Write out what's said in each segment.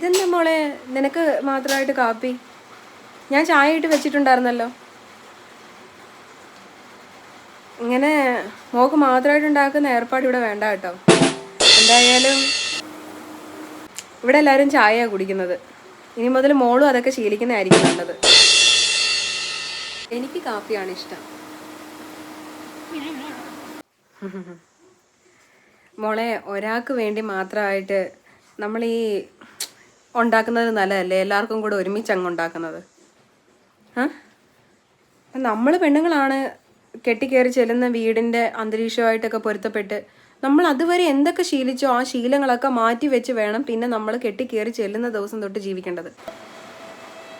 ഇതെന്താ മോളെ? നിനക്ക് മാത്രമായിട്ട് കാപ്പി ഞാൻ ചായ ഇട്ട് വെച്ചിട്ടുണ്ടായിരുന്നല്ലോ. ഇങ്ങനെ മോക്ക് മാത്രമായിട്ട് ഉണ്ടാക്കുന്ന ഏർപ്പാട് ഇവിടെ വേണ്ട കേട്ടോ. എന്തായാലും ഇവിടെ എല്ലാവരും ചായയാണ് കുടിക്കുന്നത്. ഇനി മുതൽ മോളും അതൊക്കെ ശീലിക്കുന്നതായിരിക്കും നല്ലത്. എനിക്ക് കാപ്പിയാണ് ഇഷ്ടം. മോളെ ഒരാൾക്ക് വേണ്ടി മാത്രമായിട്ട് നമ്മൾ ഈ ഉണ്ടാക്കുന്നത് നല്ലതല്ലേ? എല്ലാവർക്കും കൂടെ ഒരുമിച്ച് അങ്ങ് ഉണ്ടാക്കുന്നത്. നമ്മൾ പെണ്ണുങ്ങളാണ് കെട്ടിക്കയറി ചെല്ലുന്ന വീടിന്റെ അന്തരീക്ഷമായിട്ടൊക്കെ പൊരുത്തപ്പെട്ട് നമ്മൾ അതുവരെ എന്തൊക്കെ ശീലിച്ചോ ആ ശീലങ്ങളൊക്കെ മാറ്റി വെച്ച് വേണം പിന്നെ നമ്മൾ കെട്ടിക്കയറി ചെല്ലുന്ന ദിവസം തൊട്ട് ജീവിക്കേണ്ടത്.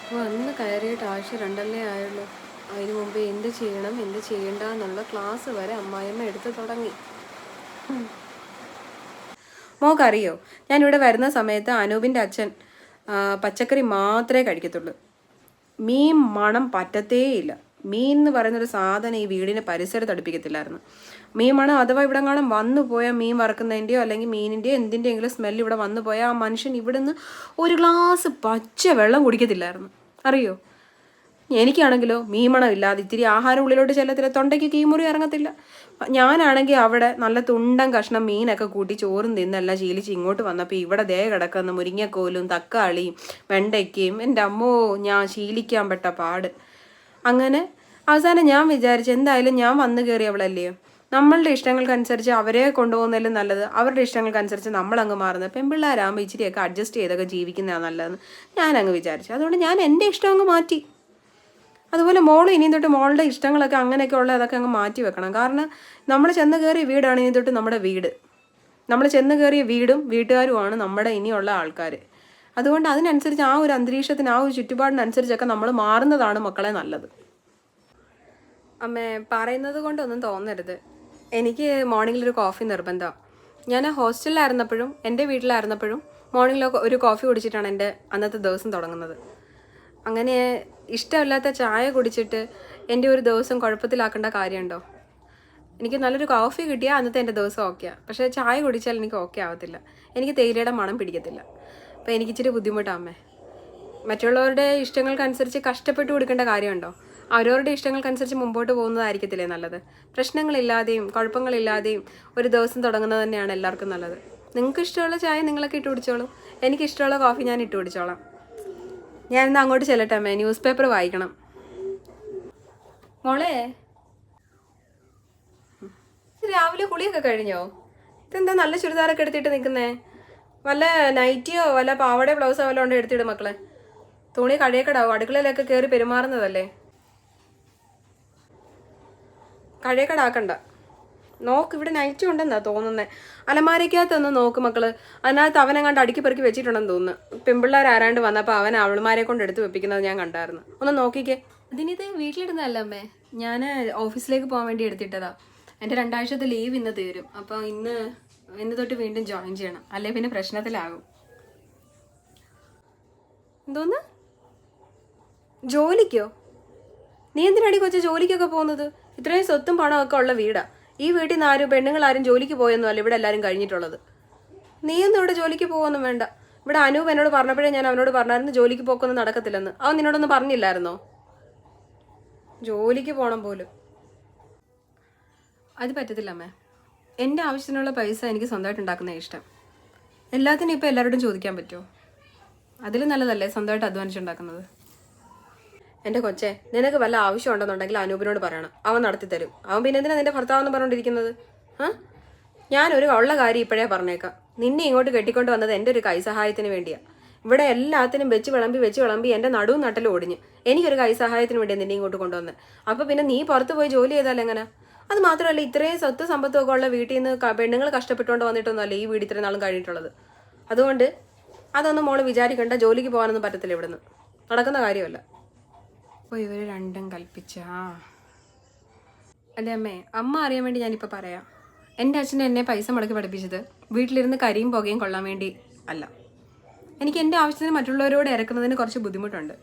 അപ്പോൾ അന്ന് കയറിയിട്ട് ആഴ്ച രണ്ടല്ലേ ആയുള്ളൂ. അതിനു മുമ്പ് എന്ത് ചെയ്യണം എന്ത് ചെയ്യണ്ട എന്നുള്ള ക്ലാസ് വരെ അമ്മായിയമ്മ എടുത്തു തുടങ്ങി. മോക്കറിയോ? ഞാനിവിടെ വരുന്ന സമയത്ത് അനൂപിന്റെ അച്ഛൻ പച്ചക്കറി മാത്രമേ കഴിക്കത്തുള്ളൂ. മീൻ മണം പറ്റത്തേയില്ല. മീൻ എന്ന് പറയുന്നൊരു സാധനം ഈ വീടിന് പരിസരത്ത് അടുപ്പിക്കത്തില്ലായിരുന്നു. മീൻ മണം അഥവാ ഇവിടെ കാണാൻ വന്നു പോയാൽ മീൻ വറക്കുന്നതിന്റെയോ അല്ലെങ്കിൽ മീനിന്റെയോ എന്തിന്റെയെങ്കിലും സ്മെല്ല് ഇവിടെ വന്നു പോയാൽ ആ മനുഷ്യൻ ഇവിടുന്ന് ഒരു ഗ്ലാസ് പച്ച വെള്ളം കുടിക്കത്തില്ലായിരുന്നു. അറിയോ? എനിക്കാണെങ്കിലോ മീമണം ഇല്ലാതെ ഇത്തിരി ആഹാരം ഉള്ളിലോട്ട് ചെല്ലത്തില്ല. തൊണ്ടയ്ക്ക് കീമുറി ഇറങ്ങത്തില്ല. ഞാനാണെങ്കിൽ അവിടെ നല്ല തുണ്ടം കഷ്ണം മീനൊക്കെ കൂട്ടി ചോറും തിന്നെല്ലാം ശീലിച്ച് ഇങ്ങോട്ട് വന്നപ്പോൾ ഇവിടെ ദേഹ കിടക്കുന്ന മുരിങ്ങക്കോലും തക്കാളിയും വെണ്ടയ്ക്കയും. എന്റെ അമ്മോ ഞാൻ ശീലിക്കാൻ പെട്ട പാട്. അങ്ങനെ അവസാനം ഞാൻ വിചാരിച്ചു എന്തായാലും ഞാൻ വന്നു കയറിയവളല്ലയോ നമ്മളുടെ ഇഷ്ടങ്ങൾക്കനുസരിച്ച് അവരെ കൊണ്ടുപോകുന്നതിലും നല്ലത്. അവരുടെ ഇഷ്ടങ്ങൾക്കനുസരിച്ച് നമ്മളങ്ങ് മാറുന്നത്. പെൺപിള്ളേരാകുമ്പോൾ ഇച്ചിരിയൊക്കെ അഡ്ജസ്റ്റ് ചെയ്തൊക്കെ ജീവിക്കുന്നതാണ് നല്ലതെന്ന് ഞാനങ്ങ് വിചാരിച്ചു. അതുകൊണ്ട് ഞാൻ എന്റെ ഇഷ്ടം അങ്ങ് മാറ്റി. അതുപോലെ മോൾ ഇനി തൊട്ട് മോളുടെ ഇഷ്ടങ്ങളൊക്കെ അങ്ങനെയൊക്കെ ഉള്ള അതൊക്കെ അങ്ങ് മാറ്റി വെക്കണം. കാരണം നമ്മൾ ചെന്ന് കയറിയ വീടാണ് ഇനി തൊട്ട് നമ്മുടെ വീട്. നമ്മൾ ചെന്ന് കയറിയ വീടും വീട്ടുകാരുമാണ് നമ്മുടെ ഇനിയുള്ള ആൾക്കാർ അതുകൊണ്ട് അതിനനുസരിച്ച് ആ ഒരു അന്തരീക്ഷത്തിന് ആ ഒരു ചുറ്റുപാടിനനുസരിച്ചൊക്കെ നമ്മൾ മാറുന്നതാണ് മക്കളെ നല്ലത്. അമ്മേ പറയുന്നത് കൊണ്ടൊന്നും തോന്നരുത്. എനിക്ക് മോർണിംഗിൽ ഒരു കോഫി നിർബന്ധമാണ് ഞാൻ ഹോസ്റ്റലിലായിരുന്നപ്പോഴും എന്റെ വീട്ടിലായിരുന്നപ്പോഴും മോർണിംഗിൽ ഒരു കോഫി കുടിച്ചിട്ടാണ് എന്റെ അന്നത്തെ ദിവസം തുടങ്ങുന്നത്. അങ്ങനെ ഇഷ്ടമില്ലാത്ത ചായ കുടിച്ചിട്ട് എന്റെ ഒരു ദിവസം കുഴപ്പത്തിലാക്കേണ്ട കാര്യമുണ്ടോ? എനിക്ക് നല്ലൊരു കോഫി കിട്ടിയാൽ അന്നത്തെ എന്റെ ദിവസം ഓക്കെയാണ് പക്ഷേ ചായ കുടിച്ചാൽ എനിക്ക് ഓക്കെ ആവത്തില്ല. എനിക്ക് തേയിലയുടെ മണം പിടിക്കത്തില്ല. അപ്പോൾ എനിക്ക് ഇച്ചിരി ബുദ്ധിമുട്ടാമേ മറ്റുള്ളവരുടെ ഇഷ്ടങ്ങൾക്കനുസരിച്ച് കഷ്ടപ്പെട്ട് കൊടുക്കേണ്ട കാര്യമുണ്ടോ? അവരവരുടെ ഇഷ്ടങ്ങൾക്കനുസരിച്ച് മുമ്പോട്ട് പോകുന്നതായിരിക്കത്തില്ലേ നല്ലത്? പ്രശ്നങ്ങളില്ലാതെയും കുഴപ്പങ്ങളില്ലാതെയും ഒരു ദിവസം തുടങ്ങുന്നത് തന്നെയാണ് എല്ലാവർക്കും നല്ലത്. നിങ്ങൾക്ക് ഇഷ്ടമുള്ള ചായ നിങ്ങളൊക്കെ ഇട്ട് കുടിച്ചോളൂ. എനിക്ക് ഇഷ്ടമുള്ള കോഫി ഞാൻ ഇട്ട് കുടിച്ചോളാം. ഞാൻ ഇന്ന് അങ്ങോട്ട് ചെല്ലട്ടെ അമ്മേ. ന്യൂസ് പേപ്പർ വായിക്കണം. മോളെ. രാവിലെ കുളിയൊക്കെ കഴിഞ്ഞോ? ഇതെന്താ നല്ല ചുരിദാറൊക്കെ എടുത്തിട്ട് നിൽക്കുന്നേ? വല്ല നൈറ്റിയോ വല്ല പാവടയോ ബ്ലൗസോ വല്ല ഉണ്ടോ എടുത്തിടും മക്കളെ? തുണി കഴിയക്കടാവും അടുക്കളയിലൊക്കെ കയറി പെരുമാറുന്നതല്ലേ? കഴിയക്കടാക്കണ്ട നോക്ക് ഇവിടെ നൈറ്റ് ഉണ്ടെന്നാ തോന്നുന്നേ. അലമാരയ്ക്കകത്തൊന്ന് നോക്ക് മക്കൾ. അതിനകത്ത് അവനെ കണ്ട് അടുക്കി പെറുക്കി വെച്ചിട്ടുണ്ടെന്ന് തോന്നുന്നു. പെമ്പിള്ളേർ ആരാണ്ട് വന്നപ്പോൾ അവൻ അവളുമാരെ കൊണ്ട് എടുത്ത് വെപ്പിക്കുന്നത് ഞാൻ കണ്ടായിരുന്നു. ഒന്ന് നോക്കിക്കേ. ഇതിനിത് വീട്ടിലിടുന്നതല്ല അമ്മേ? ഞാൻ ഓഫീസിലേക്ക് പോകാൻ വേണ്ടി എടുത്തിട്ടതാ. എന്റെ രണ്ടാഴ്ചത്തെ ലീവ് ഇന്ന് തീരും. അപ്പോൾ ഇന്ന് ഇന്ന് തൊട്ട് വീണ്ടും ജോയിൻ ചെയ്യണം. അല്ലെ പിന്നെ പ്രശ്നത്തിലാകും. എന്തോന്ന്? ജോലിക്കോ? നീ എന്തിനാടി കൊച്ചു ജോലിക്കൊക്കെ പോകുന്നത്? ഇത്രയും സ്വത്തും പണമൊക്കെ ഉള്ള വീടാ. ഈ വീട്ടിൽ നിന്ന് ആരും പെണ്ണുങ്ങൾ ആരും ജോലിക്ക് പോയൊന്നുമല്ല. ഇവിടെ എല്ലാവരും കഴിഞ്ഞിട്ടുള്ളത്. നീയൊന്നും ഇവിടെ ജോലിക്ക് പോകുമൊന്നും വേണ്ട. ഇവിടെ അനൂപ് എന്നോട് പറഞ്ഞപ്പോഴേ ഞാൻ അവനോട് പറഞ്ഞായിരുന്നു ജോലിക്ക് പോക്കൊന്നും നടക്കത്തില്ലെന്ന്. അവൻ നിന്നോടൊന്നും പറഞ്ഞില്ലായിരുന്നോ? ജോലിക്ക് പോകണം പോലും. അത് പറ്റത്തില്ല അമ്മേ. എന്റെ ആവശ്യത്തിനുള്ള പൈസ എനിക്ക് സ്വന്തമായിട്ട് ഉണ്ടാക്കുന്ന ഇഷ്ടം. എല്ലാത്തിനും ഇപ്പോൾ എല്ലാവരോടും ചോദിക്കാൻ പറ്റുമോ? അതിൽ നല്ലതല്ലേ സ്വന്തമായിട്ട് അധ്വാനിച്ചുണ്ടാക്കുന്നത്? എന്റെ കൊച്ചെ നിനക്ക് വല്ല ആവശ്യം ഉണ്ടെന്നുണ്ടെങ്കിൽ അനൂപിനോട് പറയണം. അവൻ നടത്തി തരും. അവൻ പിന്നെ എന്തിനാ നിന്റെ ഭർത്താവെന്ന് പറഞ്ഞോണ്ടിരിക്കുന്നത് ആ? ഞാനൊരു ഉള്ള കാര്യം ഇപ്പോഴേ പറഞ്ഞേക്കാം. നിന്നെ ഇങ്ങോട്ട് കെട്ടിക്കൊണ്ട് വന്നത് എന്റെ ഒരു കൈസഹായത്തിന് വേണ്ടിയാ. ഇവിടെ എല്ലാത്തിനും വെച്ച് വിളമ്പി വെച്ച് വിളമ്പി എന്റെ നടുവും നട്ടലും ഒടിഞ്ഞ്. എനിക്കൊരു കൈസഹായത്തിന് വേണ്ടി നിന്നെ ഇങ്ങോട്ട് കൊണ്ടുവന്നത് അപ്പോൾ പിന്നെ നീ പുറത്ത് പോയി ജോലി ചെയ്താൽ എങ്ങനെ? അത് മാത്രമല്ല ഇത്രയും സ്വത്ത് സമ്പത്തും ഒക്കെ ഉള്ള വീട്ടിൽ നിന്ന് പെണ്ണുങ്ങൾ കഷ്ടപ്പെട്ടുകൊണ്ട് വന്നിട്ടൊന്നുമല്ല ഈ വീട് ഇത്രയും നാളും കഴിഞ്ഞിട്ടുള്ളത്. അതുകൊണ്ട് അതൊന്നും മോൾ വിചാരിക്കണ്ട ജോലിക്ക് പോകാനൊന്നും പറ്റത്തില്ല ഇവിടുന്ന്. നടക്കുന്ന കാര്യമല്ല. അപ്പോൾ ഇവർ രണ്ടും കൽപ്പിച്ചാ അല്ലേ അമ്മേ? അമ്മ അറിയാൻ വേണ്ടി ഞാനിപ്പോൾ പറയാം. എന്റെ അച്ഛൻ എന്നെ പൈസ മുടക്കി പഠിപ്പിച്ചത് വീട്ടിലിരുന്ന് കരിയും പുകയും കൊള്ളാൻ വേണ്ടി അല്ല. എനിക്ക് എന്റെ ആവശ്യത്തിന് മറ്റുള്ളവരോട് ഇറക്കുന്നതിന് കുറച്ച് ബുദ്ധിമുട്ടുണ്ട്.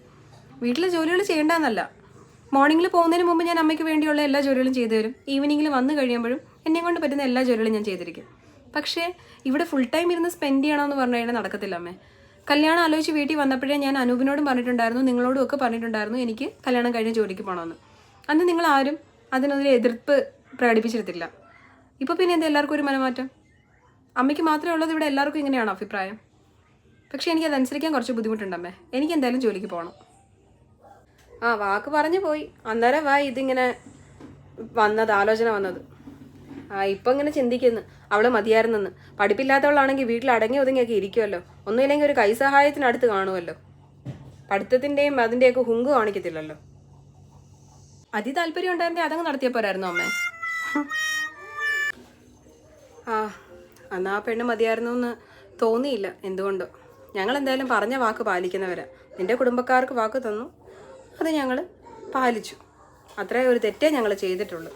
വീട്ടിലെ ജോലികൾ ചെയ്യേണ്ടെന്നല്ല. മോർണിംഗിൽ പോകുന്നതിന് മുമ്പ് ഞാൻ അമ്മയ്ക്ക് വേണ്ടിയുള്ള എല്ലാ ജോലികളും ചെയ്തു തരും. ഈവനിങ്ങിൽ വന്നു കഴിയുമ്പോഴും എന്നെ കൊണ്ട് പറ്റുന്ന എല്ലാ ജോലികളും ഞാൻ ചെയ്തിരിക്കും. പക്ഷേ ഇവിടെ ഫുൾ ടൈം ഇരുന്ന് സ്പെൻഡ് ചെയ്യണമെന്ന് പറഞ്ഞു കഴിഞ്ഞാൽ നടക്കത്തില്ല അമ്മേ. കല്യാണം ആലോചിച്ച് വീട്ടിൽ വന്നപ്പോഴേ ഞാൻ അനൂപിനോടും പറഞ്ഞിട്ടുണ്ടായിരുന്നു നിങ്ങളോടും ഒക്കെ പറഞ്ഞിട്ടുണ്ടായിരുന്നു എനിക്ക് കല്യാണം കഴിഞ്ഞ് ജോലിക്ക് പോകണമെന്ന്. അന്ന് നിങ്ങൾ ആരും അതിനൊരു എതിർപ്പ് പ്രകടിപ്പിച്ചിരുത്തില്ല ഇപ്പോൾ പിന്നെ എന്താ എല്ലാവർക്കും ഒരു മനമാറ്റം? അമ്മയ്ക്ക് മാത്രമേ ഉള്ളത് ഇവിടെ എല്ലാവർക്കും ഇങ്ങനെയാണോ അഭിപ്രായം? പക്ഷേ എനിക്ക് അതനുസരിക്കാൻ കുറച്ച് ബുദ്ധിമുട്ടുണ്ടമ്മേ. എനിക്ക് എന്തായാലും ജോലിക്ക് പോകണം. ആ വാക്ക് പറഞ്ഞു പോയി. അന്നേരം വാ ഇതിങ്ങനെ വന്നത് ആലോചന വന്നത്. ഇപ്പം ഇങ്ങനെ ചിന്തിക്കുന്നു. അവൾ മതിയായിരുന്നെന്ന്. പഠിപ്പില്ലാത്തവളാണെങ്കിൽ വീട്ടിൽ അടങ്ങി ഒതുങ്ങിയൊക്കെ ഇരിക്കുമല്ലോ ഒന്നുമില്ലെങ്കിൽ ഒരു കൈസഹായത്തിനടുത്ത് കാണുമല്ലോ പഠിത്തത്തിന്റെയും അതിന്റെയൊക്കെ ഹുങ്ക് കാണിക്കത്തില്ലല്ലോ. അതി താല്പര്യം ഉണ്ടായിരുന്നെ അതങ്ങ് നടത്തിയ പോരായിരുന്നു അമ്മേ? ആ എന്നാ ആ പെണ്ണ് മതിയായിരുന്നു എന്ന് തോന്നിയില്ല എന്തുകൊണ്ടോ. ഞങ്ങൾ എന്തായാലും പറഞ്ഞ വാക്ക് പാലിക്കുന്നവരാ. നിന്റെ കുടുംബക്കാർക്ക് വാക്ക് തന്നു. അത് ഞങ്ങൾ പാലിച്ചു. അത്രേ ഒരു തെറ്റേ ഞങ്ങൾ ചെയ്തിട്ടുള്ളൂ.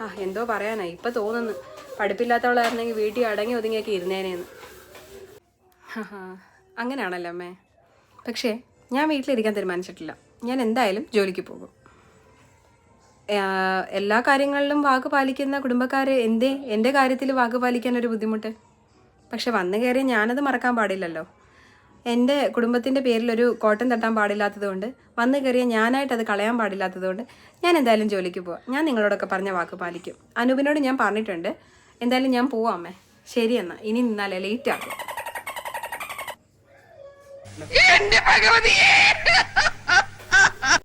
ആ എന്തോ പറയാനായി. ഇപ്പം തോന്നുന്നു. പഠിപ്പില്ലാത്തവളായിരുന്നെങ്കിൽ വീട്ടിൽ അടങ്ങി ഒതുങ്ങിയൊക്കെ ഇരുന്നേനേന്ന്. അങ്ങനെയാണല്ലോ അമ്മേ? പക്ഷേ ഞാൻ വീട്ടിലിരിക്കാൻ തീരുമാനിച്ചിട്ടില്ല. ഞാൻ എന്തായാലും ജോലിക്ക് പോകും. എല്ലാ കാര്യങ്ങളിലും വാക്ക് പാലിക്കുന്ന കുടുംബക്കാരെ എന്തേ? എന്റെ കാര്യത്തിൽ വാക്ക് പാലിക്കാൻ ഒരു ബുദ്ധിമുട്ട്. പക്ഷെ വന്നു കയറി ഞാനത് മറക്കാൻ പാടില്ലല്ലോ. എന്റെ കുടുംബത്തിന്റെ പേരിൽ ഒരു കോട്ടൻ തട്ടാൻ പാടില്ലാത്തതുകൊണ്ട് വന്നു കയറിയ ഞാനായിട്ട് അത് കളയാൻ പാടില്ലാത്തതുകൊണ്ട് ഞാൻ എന്തായാലും ജോലിക്ക് പോവാം. ഞാൻ നിങ്ങളോടൊക്കെ പറഞ്ഞ വാക്ക് പാലിക്കും. അനൂപിനോട് ഞാൻ പറഞ്ഞിട്ടുണ്ട് എന്തായാലും ഞാൻ പോവാം അമ്മേ. ശരി എന്നാ ഇനി നിന്നാലേ ലേറ്റ് ആക്കും. എന്റെ